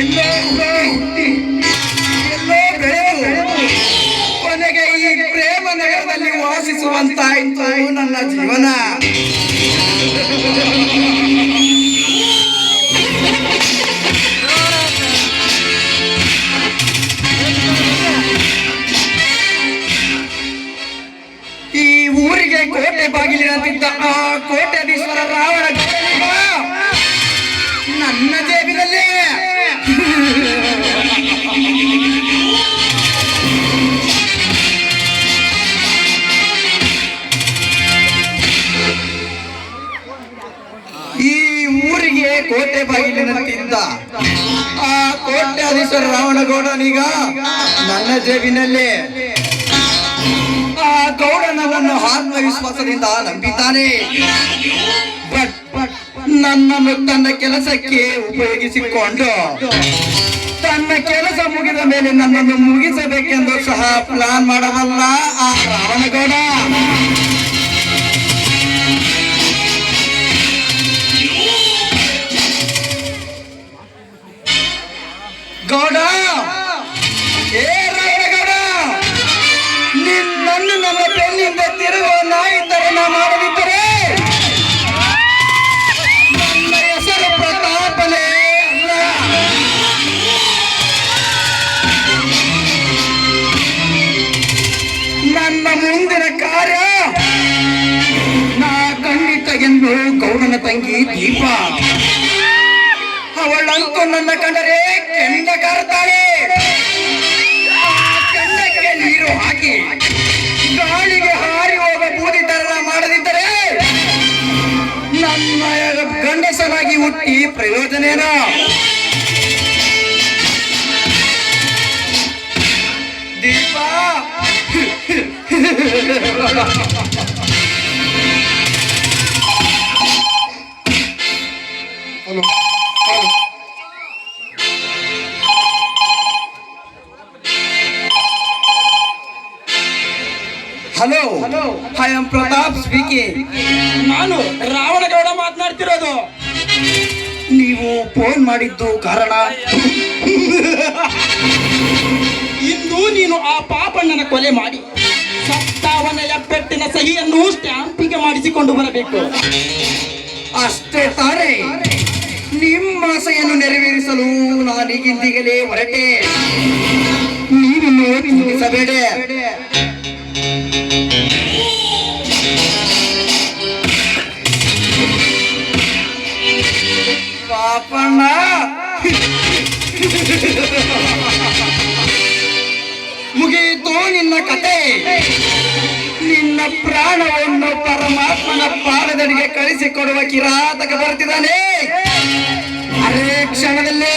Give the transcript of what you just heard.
ಎಲ್ಲೋ ಎಲ್ಲೋ ಬೆಳೆದು, ಕೊನೆಗೆ ಈ ಪ್ರೇಮ ನಗರದಲ್ಲಿ ವಾಸಿಸುವಂತಾಯಿತು ನನ್ನ ಜೀವನ. ಈ ಊರಿಗೆ ಕೋಟೆ ಬಾಗಿಲಿನಂತಿದ್ದ ಆ ಕೋಟೆ ರಾವಣ ನನ್ನ ಜೇಬಿನಲ್ಲಿ ಈ ಊರಿಗೆ ಕೋಟೆ ಬಾಗಿಲಿನಂತಿದ್ದ ಆ ಕೋಟ್ಯಾಧೀಶ್ವರ ರಾವಣಗೌಡನೀಗ ನನ್ನ ಜೇಬಿನಲ್ಲಿ ಆ ಗೌಡನವನ್ನು ಆತ್ಮವಿಶ್ವಾಸದಿಂದ ನಂಬಿದ್ದಾನೆ. ಬಟ್ ನನ್ನನ್ನು ತನ್ನ ಕೆಲಸಕ್ಕೆ ಉಪಯೋಗಿಸಿಕೊಂಡು, ತನ್ನ ಕೆಲಸ ಮುಗಿದ ಮೇಲೆ ನನ್ನನ್ನು ಮುಗಿಸಬೇಕೆಂದು ಸಹ ಪ್ಲಾನ್ ಮಾಡಬಲ್ಲ ಆ ರಾವಣಗೌಡ. ಮುಂದಿನ ಕಾರ್ಯ. ನಾ ಖಂಡಿತ ಎಂದು ಗೌಡನ ತಂಗಿ ದೀಪ. ಅವಳಂತೂ ನನ್ನ ಕಂಡರೆ ಕೆಂಡ ಕಾರುತ್ತಾಳೆ ಆ ಕೆಂಡಕ್ಕೆ ನೀರು ಹಾಕಿ ಗಾಳಿಗೆ ಹಾರಿ ಹೋಗ ಬೂದಿ ಮಾಡದಿದ್ದರೆ ನನ್ನ ಗಂಡಸನಾಗಿ ಹುಟ್ಟಿ ಪ್ರಯೋಜನೇನ? Hello hello I am Pratap speaking ನಾನು ರಾವಣಗೌಡ ಮಾತನಾಡ್ತಿರೋದು. ನೀವು ಫೋನ್ ಮಾಡಿದ್ದು ಕಾರಣ? ಇಂದು ನೀನು ಆ ಪಾಪಣ್ಣನ ಕೊಲೆ ಮಾಡಿ. ಸಹಿಯನ್ನು ಸ್ಟ್ಯಾಂಪಿಗೆ ಮಾಡಿಸಿಕೊಂಡು ಬರಬೇಕು. ಅಷ್ಟೇ ತಾನೇ ನಿಮ್ಮ ಆಸೆಯನ್ನು ನೆರವೇರಿಸಲು ನಾನೀಗಿಂದಿಗಲೇ ಹೊರಟೆ. ನೀವಿನ್ನು ಚಿಂತಿಸಬೇಡ ಪಾಪಣ್ಣ. ಮುಗಿಯಿತು ನಿನ್ನ ಕತೆ. ನಿನ್ನ ಪ್ರಾಣವನ್ನು ಪರಮಾತ್ಮನ ಪಾದದಡಿಗೆ ಕಳಿಸಿಕೊಡುವ ಕಿರಾತಕ ಬರ್ತಿದ್ದಾನೆ. ಅರೇ ಕ್ಷಣದಲ್ಲೇ.